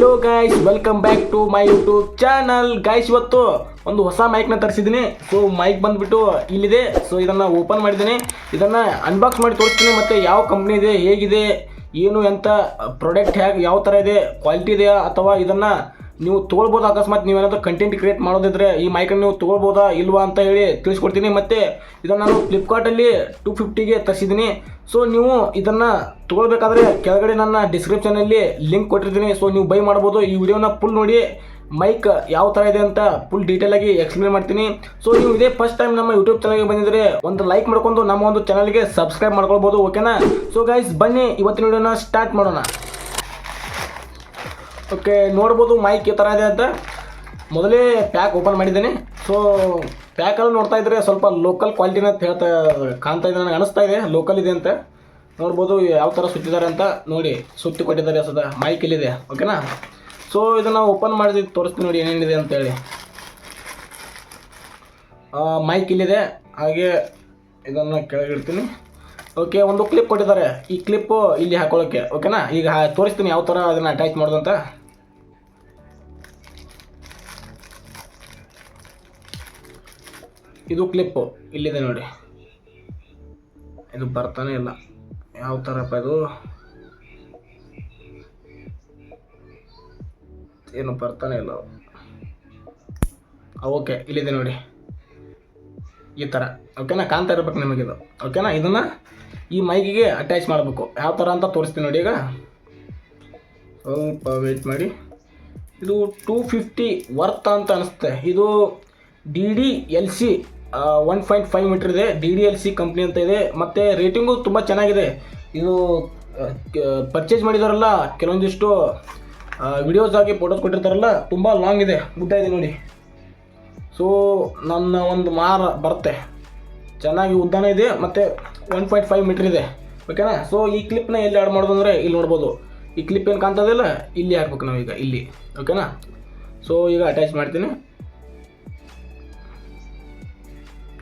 Hello guys welcome back to my YouTube channel guys ಇವತ್ತು ಒಂದು ಹೊಸ ಮೈಕ್ನ ತರಿಸಿದ್ದೀನಿ. ಸೊ ಮೈಕ್ ಬಂದ್ಬಿಟ್ಟು ಇಲ್ಲಿದೆ. ಸೊ ಇದನ್ನು ಓಪನ್ ಮಾಡಿದ್ದೀನಿ. ಇದನ್ನು ಅನ್ಬಾಕ್ಸ್ ಮಾಡಿ ತೋರಿಸ್ತೀನಿ. ಮತ್ತು ಯಾವ ಕಂಪ್ನಿ ಇದೆ, ಹೇಗಿದೆ, ಏನು, ಎಂತ ಪ್ರಾಡಕ್ಟ್ ಹೇಗೆ ಯಾವ ಥರ ಇದೆ ಕ್ವಾಲಿಟಿ ಇದೆಯಾ, ಅಥವಾ ಇದನ್ನು ನೀವು ತೊಗೊಳ್ಬೋದು ಅಕಸ್ಮಾತ್ ನೀವೇನಾದರೂ ಕಂಟೆಂಟ್ ಕ್ರಿಯೇಟ್ ಮಾಡೋದಿದ್ರೆ ಈ ಮೈಕನ್ನು ನೀವು ತೊಗೊಳ್ಬೋದಾ ಇಲ್ವಾ ಅಂತ ಹೇಳಿ ತಿಳಿಸ್ಕೊಡ್ತೀನಿ. ಮತ್ತು ಇದನ್ನು ನಾನು ಫ್ಲಿಪ್ಕಾರ್ಟಲ್ಲಿ ಟು ಫಿಫ್ಟಿಗೆ ತರಿಸಿದ್ದೀನಿ. ಸೊ ನೀವು ಇದನ್ನು ತೊಗೊಳ್ಬೇಕಾದ್ರೆ ಕೆಳಗಡೆ ನನ್ನ ಡಿಸ್ಕ್ರಿಪ್ಷನಲ್ಲಿ ಲಿಂಕ್ ಕೊಟ್ಟಿರ್ತೀನಿ. ಸೊ ನೀವು ಬೈ ಮಾಡ್ಬೋದು. ಈ ವಿಡಿಯೋನ ಫುಲ್ ನೋಡಿ ಮೈಕ್ ಯಾವ ಥರ ಇದೆ ಅಂತ ಫುಲ್ ಡೀಟೇಲ್ ಆಗಿ ಎಕ್ಸ್ಪ್ಲೇನ್ ಮಾಡ್ತೀನಿ. ಸೊ ನೀವು ಇದೇ ಫಸ್ಟ್ ಟೈಮ್ ನಮ್ಮ ಯೂಟ್ಯೂಬ್ ಚಾನಲ್ಗೆ ಬಂದಿದ್ರೆ ಒಂದು ಲೈಕ್ ಮಾಡ್ಕೊಂಡು ನಮ್ಮ ಒಂದು ಚಾನಲ್ಗೆ ಸಬ್ಸ್ಕ್ರೈಬ್ ಮಾಡ್ಕೊಳ್ಬೋದು. ಓಕೆನಾ ಸೊ ಗೈಸ್ ಬನ್ನಿ. ಇವತ್ತಿನ ವಿಡಿಯೋನ ಸ್ಟಾರ್ಟ್ ಮಾಡೋಣ. ಓಕೆ, ನೋಡ್ಬೋದು ಮೈಕ್ ಈ ಥರ ಇದೆ ಅಂತ. ಮೊದಲೇ ಪ್ಯಾಕ್ ಓಪನ್ ಮಾಡಿದ್ದೇನೆ. ಸೊ ಪ್ಯಾಕಲ್ಲಿ ನೋಡ್ತಾ ಇದ್ರೆ ಸ್ವಲ್ಪ ಲೋಕಲ್ ಕ್ವಾಲಿಟಿನ ಅಂತ ಹೇಳ್ತಾ, ಕಾಣ್ತಾ ಇದೆ, ನನಗೆ ಅನಿಸ್ತಾ ಇದೆ ಲೋಕಲ್ ಇದೆ ಅಂತ. ನೋಡ್ಬೋದು ಯಾವ ಥರ ಸುತ್ತಿದ್ದಾರೆ ಅಂತ ನೋಡಿ ಸುತ್ತಿ ಕೊಟ್ಟಿದ್ದಾರೆ ಸದಾ ಮೈಕ್ ಇಲ್ಲಿದೆ ಓಕೆನಾ ಸೊ ಇದನ್ನು ಓಪನ್ ಮಾಡಿದ್ವಿ ತೋರಿಸ್ತೀನಿ ನೋಡಿ ಏನೇನಿದೆ ಅಂತೇಳಿ ಮೈಕ್ ಇಲ್ಲಿದೆ, ಹಾಗೆ ಇದನ್ನು ಕೆಳಗಿಡ್ತೀನಿ. ಓಕೆ ಒಂದು ಕ್ಲಿಪ್ ಕೊಟ್ಟಿದ್ದಾರೆ. ಈ ಕ್ಲಿಪ್ಪು ಇಲ್ಲಿ ಹಾಕೊಳ್ಳೋಕ್ಕೆ ಓಕೆನಾ ಈಗ ತೋರಿಸ್ತೀನಿ ಯಾವ ಥರ ಅದನ್ನು ಅಟ್ಯಾಚ್ ಮಾಡೋದು ಇದು ಕ್ಲಿಪ್ಪು ಇಲ್ಲಿದೆ ನೋಡಿ. ಇದು ಬರ್ತಾನೆ ಇಲ್ಲ. ಯಾವ ಥರಪ್ಪ ಇದು? ಏನು ಬರ್ತಾನೆ ಇಲ್ಲ. ಓಕೆ ಇಲ್ಲಿದೆ ನೋಡಿ. ಈ ಥರ ಓಕೆನಾ ಕಾಣ್ತಾ ಇರ್ಬೇಕು ನಿಮಗಿದು ಓಕೆನಾ ಇದನ್ನು ಈ ಮೈಕಿಗೆ ಅಟ್ಯಾಚ್ ಮಾಡಬೇಕು. ಯಾವ ಥರ ಅಂತ ತೋರಿಸ್ತೀನಿ ನೋಡಿ ಈಗ. ಸ್ವಲ್ಪ ವೆಯ್ಟ್ ಮಾಡಿ. ಇದು ಟೂ ಫಿಫ್ಟಿ ವರ್ತ್ ಅಂತ ಅನಿಸುತ್ತೆ. ಇದು D D L C one point five metre ಇದೆ D D L C company ಅಂತ ಇದೆ. ಮತ್ತು ರೇಟಿಂಗು ತುಂಬ ಚೆನ್ನಾಗಿದೆ. ಇದು ಪರ್ಚೇಸ್ ಮಾಡಿದಾರಲ್ಲ ಕೆಲವೊಂದಿಷ್ಟು ವಿಡಿಯೋಸ್ ಆಗಿ ಫೋಟೋಸ್ ಕೊಟ್ಟಿರ್ತಾರಲ್ಲ, ತುಂಬ ಲಾಂಗ್ ಇದೆ. ಗುಡ್ಡ ಇದೆ ನೋಡಿ. ಸೊ ನನ್ನ ಒಂದು ಮಾರ ಬರುತ್ತೆ. ಚೆನ್ನಾಗಿ ಉದ್ದಾನ ಇದೆ, ಮತ್ತು ಒನ್ ಪಾಯಿಂಟ್ ಫೈವ್ ಮೀಟ್ರ್ ಇದೆ. ಓಕೆನಾ ಸೊ ಈ ಕ್ಲಿಪ್ನ ಎಲ್ಲಿ ಆ್ಯಡ್ ಮಾಡೋದು ಅಂದರೆ ಇಲ್ಲಿ ನೋಡ್ಬೋದು. ಈ ಕ್ಲಿಪ್ ಏನು ಕಾಣ್ತದಿಲ್ಲ ಇಲ್ಲಿ ಹಾಕ್ಬೇಕು ನಾವೀಗ, ಇಲ್ಲಿ. ಓಕೆನಾ ಸೊ ಈಗ ಅಟ್ಯಾಚ್ ಮಾಡ್ತೀನಿ.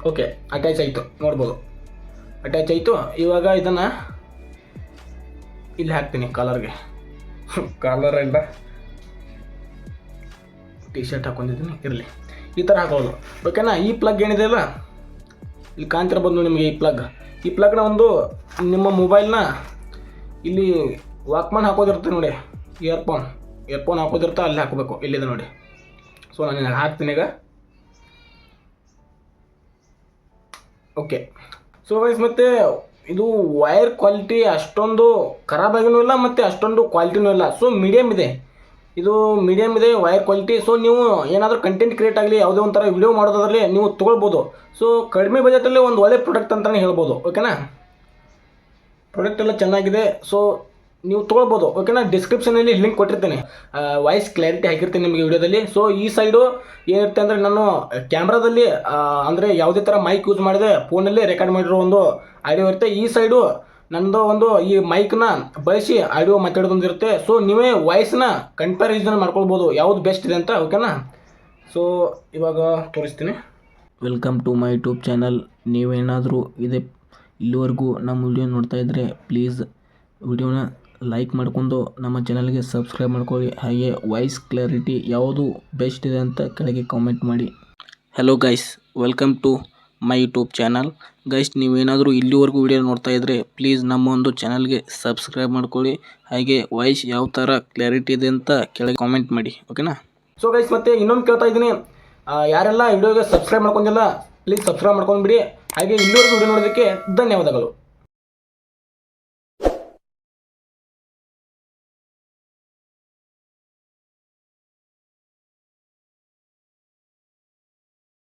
ಓಕೆ ಅಟ್ಯಾಚ್ ಆಯಿತು ನೋಡ್ಬೋದು. ಅಟ್ಯಾಚ್ ಆಯಿತು ಇವಾಗ ಇದನ್ನು ಇಲ್ಲಿ ಹಾಕ್ತೀನಿ ಕಾಲರ್ಗೆ ಕಾಲರ್ ಇಲ್ಲ. ಟಿ ಶರ್ಟ್ ಹಾಕೊಂಡಿದ್ದೀನಿ ಇರಲಿ. ಈ ಥರ ಹಾಕೋದು ಓಕೆನಾ ಈ ಪ್ಲಗ್ ಏನಿದೆ ಅಲ್ಲ? ಇಲ್ಲಿ ಕಾಣ್ತಿರ್ಬೋದು ನಿಮಗೆ ಈ ಪ್ಲಗ್ ಈ ಪ್ಲಗ್ನ ಒಂದು ನಿಮ್ಮ ಮೊಬೈಲ್ನ ಇಲ್ಲಿ ವಾಕ್ಮನ್ ಹಾಕೋದಿರುತ್ತೆ ನೋಡಿ. ಇಯರ್ಫೋನ್ ಇಯರ್ಫೋನ್ ಹಾಕೋದಿರ್ತಾ ಅಲ್ಲಿ ಹಾಕೋಬೇಕು. ಇಲ್ಲಿದೆ ನೋಡಿ. ಸೊ ನಾನು ಹಾಕ್ತೀನಿ ಈಗ. ಓಕೆ. ಸೊ ವೈಸ್ ಮತ್ತೆ ಇದು ವೈರ್ ಕ್ವಾಲಿಟಿ ಅಷ್ಟೊಂದು ಖರಾಬಾಗಿನೂ ಇಲ್ಲ, ಮತ್ತು ಅಷ್ಟೊಂದು ಕ್ವಾಲಿಟಿನೂ ಇಲ್ಲ. ಸೊ ಮೀಡಿಯಮ್ ಇದೆ. ಇದು ಮೀಡಿಯಮ್ ಇದೆ ವೈರ್ ಕ್ವಾಲಿಟಿ ಸೊ ನೀವು ಏನಾದರೂ ಕಂಟೆಂಟ್ ಕ್ರಿಯೇಟ್ ಆಗಲಿ, ಯಾವುದೇ ಒಂಥರ ವಿಡಿಯೋ ಮಾಡೋದಾದ್ರಲ್ಲಿ ನೀವು ತೊಗೊಳ್ಬೋದು. ಸೊ ಕಡಿಮೆ ಬಜೆಟಲ್ಲಿ ಒಂದು ಒಳ್ಳೆ ಪ್ರಾಡಕ್ಟ್ ಅಂತಲೇ ಹೇಳ್ಬೋದು. ಓಕೆನಾ ಪ್ರಾಡಕ್ಟ್ ಎಲ್ಲ ಚೆನ್ನಾಗಿದೆ. ಸೊ ನೀವು ತೊಗೊಳ್ಬೋದು. ಓಕೆನಾ ಡಿಸ್ಕ್ರಿಪ್ಷನಲ್ಲಿ ಲಿಂಕ್ ಕೊಟ್ಟಿರ್ತೀನಿ. ವಾಯ್ಸ್ ಕ್ಲಾರಿಟಿ ಹಾಕಿರ್ತೀನಿ ನಿಮಗೆ ವಿಡಿಯೋದಲ್ಲಿ. ಸೊ ಈ ಸೈಡು ಏನಿರುತ್ತೆ ಅಂದರೆ ನಾನು ಕ್ಯಾಮ್ರಾದಲ್ಲಿ ಅಂದರೆ ಯಾವುದೇ ಥರ ಮೈಕ್ ಯೂಸ್ ಮಾಡಿದೆ ಫೋನಲ್ಲಿ ರೆಕಾರ್ಡ್ ಮಾಡಿರೋ ಒಂದು ಆಡಿಯೋ ಇರುತ್ತೆ. ಈ ಸೈಡು ನನ್ನದು ಒಂದು ಈ ಮೈಕ್ನ ಬಳಸಿ ಆಡಿಯೋ ಮಾತಾಡೋದೊಂದಿರುತ್ತೆ ಸೊ ನೀವೇ ವಾಯ್ಸ್ನ ಕಂಪ್ಯಾರಿಸನ್ ಮಾಡ್ಕೊಳ್ಬೋದು. ಯಾವುದು ಬೆಸ್ಟ್ ಇದೆ ಅಂತ ಓಕೆನಾ ಸೊ ಇವಾಗ ತೋರಿಸ್ತೀನಿ. Welcome to my YouTube channel ನೀವೇನಾದರೂ ಇದೆ ಇಲ್ಲಿವರೆಗೂ ನಮ್ಮ ವಿಡಿಯೋ ನೋಡ್ತಾ ಇದ್ದರೆ ಪ್ಲೀಸ್ ವಿಡಿಯೋನ ಲೈಕ್ ಮಾಡಿಕೊಂಡು ನಮ್ಮ ಚಾನಲ್ಗೆ ಸಬ್ಸ್ಕ್ರೈಬ್ ಮಾಡ್ಕೊಳ್ಳಿ. ಹಾಗೆ ವಾಯ್ಸ್ ಕ್ಲಾರಿಟಿ ಯಾವುದು ಬೆಸ್ಟ್ ಇದೆ ಅಂತ ಕೆಳಗೆ ಕಾಮೆಂಟ್ ಮಾಡಿ. Hello guys welcome to my YouTube channel guys ನೀವೇನಾದರೂ ಇಲ್ಲಿವರೆಗೂ ವಿಡಿಯೋ ನೋಡ್ತಾ ಇದ್ದರೆ ಪ್ಲೀಸ್ ನಮ್ಮ ಒಂದು ಚಾನಲ್ಗೆ ಸಬ್ಸ್ಕ್ರೈಬ್ ಮಾಡ್ಕೊಳ್ಳಿ. ಹಾಗೆ ವಾಯ್ಸ್ ಯಾವ ಥರ ಕ್ಲಾರಿಟಿ ಇದೆ ಅಂತ ಕೆಳಗೆ ಕಾಮೆಂಟ್ ಮಾಡಿ ಓಕೆನಾ ಸೊ ಗೈಸ್ ಮತ್ತೆ ಇನ್ನೊಂದು ಕೇಳ್ತಾ ಇದ್ದೀನಿ. ಯಾರೆಲ್ಲ ವಿಡಿಯೋಗೆ ಸಬ್ಸ್ಕ್ರೈಬ್ ಮಾಡ್ಕೊಂಡಿಲ್ಲ ಪ್ಲೀಸ್ ಸಬ್ಸ್ಕ್ರೈಬ್ ಮಾಡ್ಕೊಂಡ್ಬಿಡಿ. ಹಾಗೆ ಇಲ್ಲಿವರೆಗೂ ವಿಡಿಯೋ ನೋಡೋದಕ್ಕೆ ಧನ್ಯವಾದಗಳು.